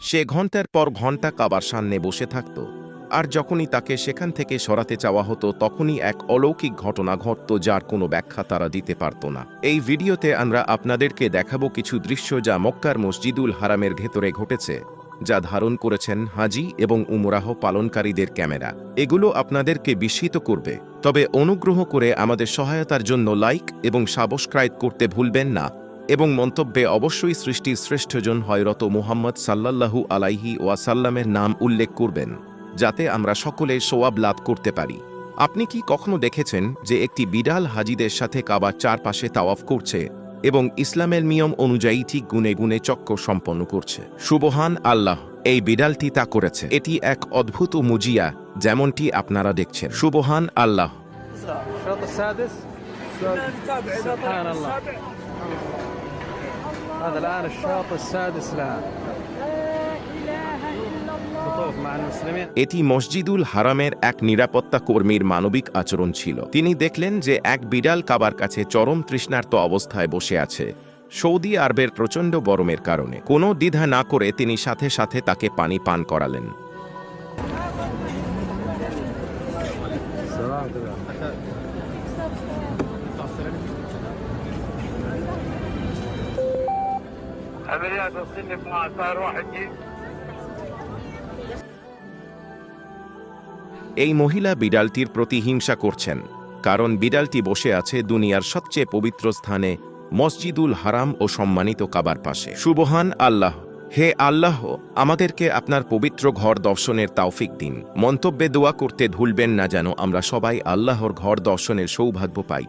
সে ঘণ্টার পর ঘণ্টা কাবার সামনে বসে থাকত। আর যখনই তাকে সেখান থেকে সরাতে চাওয়া হতো, তখনই এক অলৌকিক ঘটনা ঘটত যার কোনো ব্যাখ্যা তারা দিতে পারত না। এই ভিডিওতে আমরা আপনাদেরকে দেখাবো কিছু দৃশ্য যা মক্কার মসজিদুল হারামের ভেতরে ঘটেছে, যা ধারণ করেছেন হাজি এবং উমরাহ পালনকারীদের ক্যামেরা। এগুলো আপনাদেরকে বিস্মিত করবে, তবে অনুগ্রহ করে আমাদের সহায়তার জন্য লাইক এবং সাবস্ক্রাইব করতে ভুলবেন না। এবং মন্তব্যে অবশ্যই সৃষ্টির শ্রেষ্ঠজন হয়রত মুহাম্মদ সাল্লাল্লাহু আলাইহি ওয়াসাল্লামের নাম উল্লেখ করবেন, যাতে আমরা সকলে সোয়াব লাভ করতে পারি। আপনি কি কখনো দেখেছেন যে একটি বিড়াল হাজিদের সাথে কাবার চারপাশে তাওয়াফ করছে এবং ইসলামের নিয়ম অনুযায়ী ঠিক গুনে গুনে চক্র সম্পন্ন করছে? সুবহান আল্লাহ, এই বিড়ালটি তা করেছে। এটি এক অদ্ভুত মুজিয়া যেমনটি আপনারা দেখছেন। সুবহান আল্লাহ। هذا الآن الشوط السادس لها تطوف مع المسلمين এটি মসজিদুল হারামের এক নিরাপত্তা কর্মীর মানবিক আচরণ ছিল তিনি দেখলেন যে এক বিড়াল কাবার কাছে চরম তৃষ্ণার্ত অবস্থায় বসে আছে সৌদি আরবের প্রচণ্ড গরমের কারণে কোনো দ্বিধা না করে তিনি সাথে সাথে তাকে পানি পান করালেন عمليات وصلني في صار واحد جيب এই মহিলা বিড়ালটির প্রতি হিংসা করছেন কারণ বিড়ালটি বসে আছে দুনিয়ার সবচেয়ে পবিত্র স্থানে মসজিদুল হারাম ও সম্মানিত কাবার পাশে সুবহান আল্লাহ হে আল্লাহ আমাদেরকে আপনার পবিত্র ঘর দর্শনের তাওফিক দিন মন্তব্যে দোয়া করতে ভুলবেন না যেন আমরা সবাই আল্লাহর ঘর দর্শনের সৌভাগ্য পাই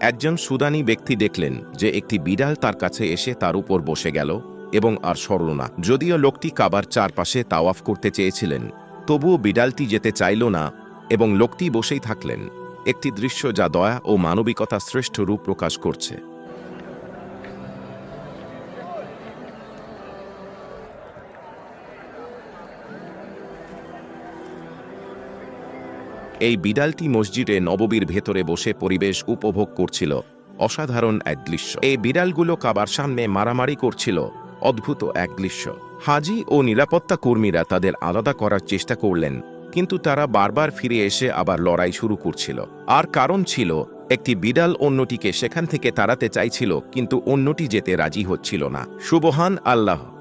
একজন সুদানি ব্যক্তি দেখলেন যে একটি বিড়াল তার কাছে এসে তার উপর বসে গেল এবং আর সরল না। যদিও লোকটি কাবার চারপাশে তাওয়াফ করতে চেয়েছিলেন, তবুও বিড়ালটি যেতে চাইল না এবং লোকটি বসেই থাকলেন। একটি দৃশ্য যা দয়া ও মানবিকতা শ্রেষ্ঠ রূপ প্রকাশ করছে। এই বিড়ালটি মসজিদে নববীর ভেতরে বসে পরিবেশ উপভোগ করছিল। অসাধারণ এক দৃশ্য। এই বিড়ালগুলো কাবার সামনে মারামারি করছিল। অদ্ভুত এক দৃশ্য। হাজি ও নিরাপত্তা কর্মীরা তাদের আলাদা করার চেষ্টা করলেন, কিন্তু তারা বারবার ফিরে এসে আবার লড়াই শুরু করছিল। আর কারণ ছিল, একটি বিড়াল অন্যটিকে সেখান থেকে তাড়াতে চাইছিল, কিন্তু অন্যটি যেতে রাজি হচ্ছিল না। সুবহান আল্লাহ।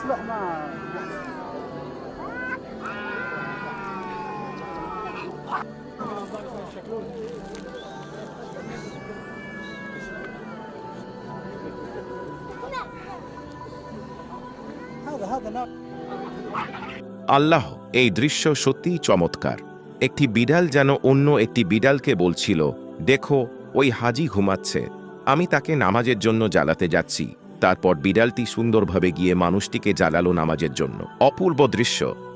حاولنا نصلح ما هذا هذا نوع আল্লাহ এই দৃশ্য সত্যিই চমৎকার একটি বিড়াল যেন অন্য একটি বিড়ালকে বলছিল দেখো ওই হাজি ঘুমাচ্ছে আমি তাকে নামাজের জন্য জ্বালাতে যাচ্ছি তারপর বিড়ালটি সুন্দরভাবে গিয়ে মানুষটিকে জ্বালালো নামাজের জন্য। অপূর্ব দৃশ্য।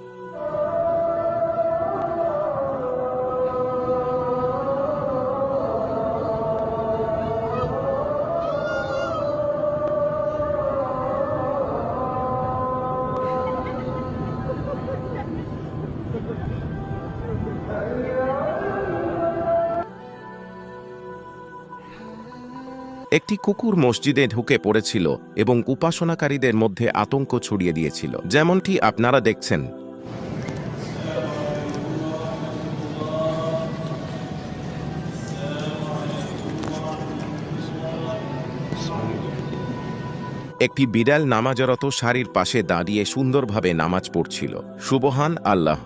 একটি কুকুর মসজিদে ঢুকে পড়েছিল এবং উপাসনাকারীদের মধ্যে আতঙ্ক ছড়িয়ে দিয়েছিল। যেমনটি আপনারা দেখছেন। একটি বিড়াল নামাজরত শাড়ির পাশে দাঁড়িয়ে সুন্দরভাবে নামাজ পড়ছিল। সুবহান আল্লাহ।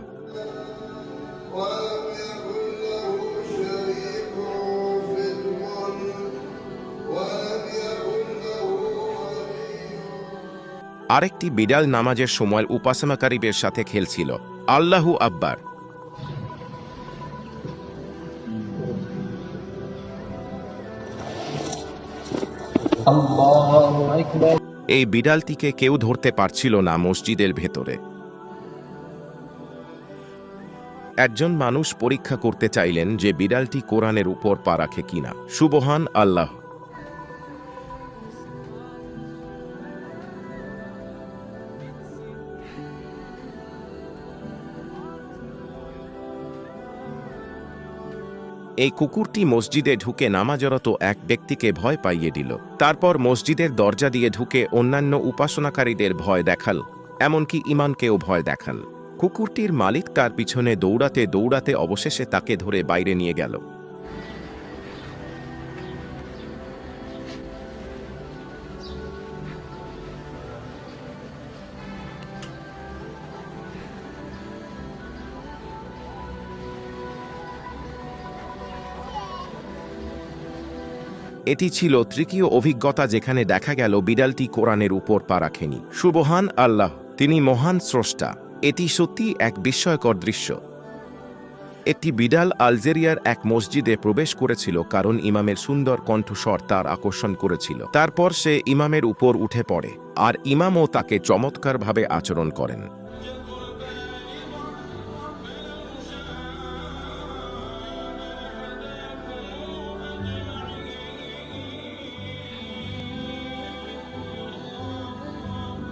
আরেকটি বিড়াল নামাজের সময় উপাসনাকারীদের সাথে খেলছিল। আল্লাহু আব্বার এই বিড়ালটিকে কেউ ধরতে পারছিল না মসজিদের ভেতরে। একজন মানুষ পরীক্ষা করতে চাইলেন যে বিড়ালটি কোরআনের উপর পা রাখে কিনা। সুবহান আল্লাহ। এই কুকুরটি মসজিদে ঢুকে নামাজরত এক ব্যক্তিকে ভয় পাইয়ে দিল। তারপর মসজিদের দরজা দিয়ে ঢুকে অন্যান্য উপাসনাকারীদের ভয় দেখাল, এমনকি ইমানকেও ভয় দেখাল। কুকুরটির মালিক তার পিছনে দৌড়াতে দৌড়াতে অবশেষে তাকে ধরে বাইরে নিয়ে গেল। এটি ছিল তৃতীয় অভিজ্ঞতা যেখানে দেখা গেল বিড়ালটি কোরআনের উপর পা রাখেনি। সুবহান আল্লাহ, তিনি মহান স্রষ্টা। এটি সত্যি এক বিস্ময়কর দৃশ্য। একটি বিড়াল আলজেরিয়ার এক মসজিদে প্রবেশ করেছিল কারণ ইমামের সুন্দর কণ্ঠস্বর তার আকর্ষণ করেছিল। তারপর সে ইমামের উপর উঠে পড়ে, আর ইমামও তাকে চমৎকারভাবে আচরণ করেন।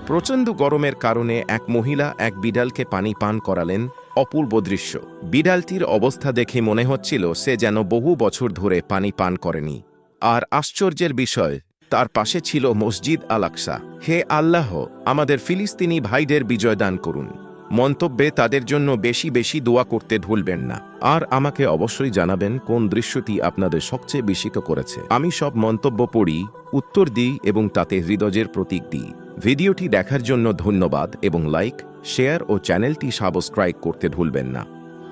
প্রচণ্ড গরমের কারণে এক মহিলা এক বিড়ালকে পানি পান করালেন অপূর্ব দৃশ্য। বিড়ালটির অবস্থা দেখে মনে হচ্ছিল সে যেন বহু বছর ধরে পানি পান করেনি। আর আশ্চর্যের বিষয়, তার পাশে ছিল মসজিদ আলাকসা হে আল্লাহ, আমাদের ফিলিস্তিনি ভাইদের বিজয় দান করুন। মন্তব্যে তাদের জন্য বেশি বেশি দোয়া করতে ভুলবেন না। আর আমাকে অবশ্যই জানাবেন কোন দৃশ্যটি আপনাদের সবচেয়ে বিস্মিত করেছে। আমি সব মন্তব্য পড়ি, উত্তর দিই এবং তাতে হৃদয়ের প্রতীক দিই। ভিডিওটি দেখার জন্য ধন্যবাদ এবং লাইক, শেয়ার ও চ্যানেলটি সাবস্ক্রাইব করতে ভুলবেন না।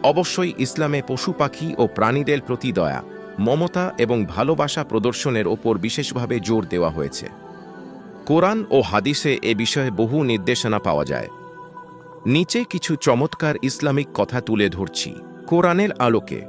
অবশ্যই ইসলামে পশু পাখি ও প্রাণীদের প্রতি দয়া, মমতা এবং ভালোবাসা প্রদর্শনের ওপর বিশেষভাবে জোর দেওয়া হয়েছে। কোরআন ও হাদিসে এ বিষয়ে বহু নির্দেশনা পাওয়া যায়। নিচে কিছু চমৎকার ইসলামিক কথা তুলে ধরছি। কোরআনের আলোকে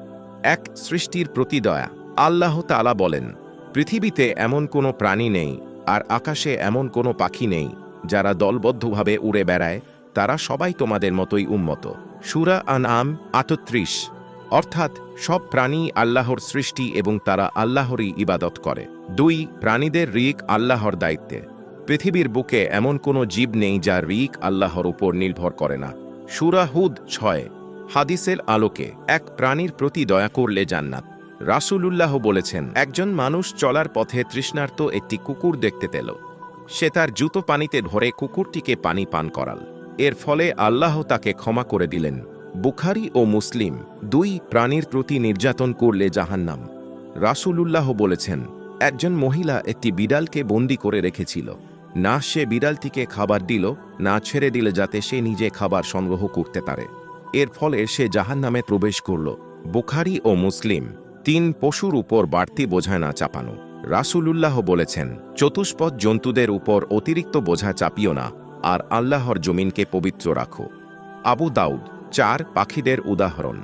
এক সৃষ্টির প্রতি দয়া, আল্লাহ তালা বলেন, পৃথিবীতে এমন কোনো প্রাণী নেই আর আকাশে এমন কোনো পাখি নেই, যারা দলবদ্ধভাবে উড়ে বেড়ায়, তারা সবাই তোমাদের মতোই উন্মত সুরা আন আম আটত্রিশ। অর্থাৎ সব প্রাণী আল্লাহর সৃষ্টি এবং তারা আল্লাহরই ইবাদত করে। দুই, প্রাণীদের রিক আল্লাহর দায়িত্বে। পৃথিবীর বুকে এমন কোনো জীব নেই যার রিক আল্লাহর উপর নির্ভর করে না। সুরাহুদ ছয়, হাদিসের আলোকে এক প্রাণীর প্রতি দয়া করলে জান্নাত। রাসূলুল্লাহ বলেছেন, একজন মানুষ চলার পথে তৃষ্ণার্ত একটি কুকুর দেখতে পেল। সে তার জুতো পানিতে ধরে কুকুরটিকে পানি পান করাল। এর ফলে আল্লাহ তাকে ক্ষমা করে দিলেন। বুখারি ও মুসলিম দুই প্রাণীর প্রতি নির্যাতন করলে জাহান্নাম। রাসূলুল্লাহ বলেছেন, একজন মহিলা একটি বিড়ালকে বন্দি করে রেখেছিল। না সে বিড়ালটিকে খাবার দিল, না ছেড়ে দিলে যাতে সে নিজে খাবার সংগ্রহ করতে পারে। এর ফলে সে জাহান্নামে প্রবেশ করল। বুখারি ও মুসলিম তিন পশুর উপর বাড়তি বোঝা না চাপানো। রাসূলুল্লাহ বলেছেন, চতুষ্পদ জন্তুদের উপর অতিরিক্ত বোঝা চাপিও না, আর আল্লাহর জমিনকে পবিত্র রাখো। আবু দাউদ, চার পাখিদের উদাহরণ।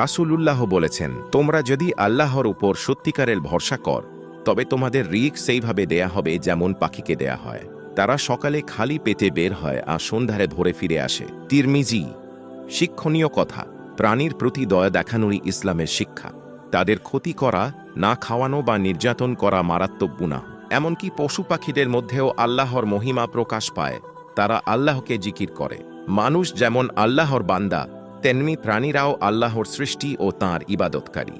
রাসূলুল্লাহ বলেছেন, তোমরা যদি আল্লাহর উপর সত্যিকারের ভরসা কর, তবে তোমাদের রিক সেইভাবে দেয়া হবে যেমন পাখিকে দেয়া হয়। তারা সকালে খালি পেতে বের হয় আর সন্ধ্যারে ধরে ফিরে আসে। তিরমিজি, শিক্ষণীয় কথা, প্রাণীর প্রতি দয়া দেখানোরই ইসলামের শিক্ষা। তাদের ক্ষতি করা, না খাওয়ানো বা নির্যাতন করা মারাত্মক গুণা এমনকি পশু পাখিদের মধ্যেও আল্লাহর মহিমা প্রকাশ পায়। তারা আল্লাহকে জিকির করে। মানুষ যেমন আল্লাহর বান্দা, তেমনি প্রাণীরাও আল্লাহর সৃষ্টি ও তাঁর ইবাদতকারী।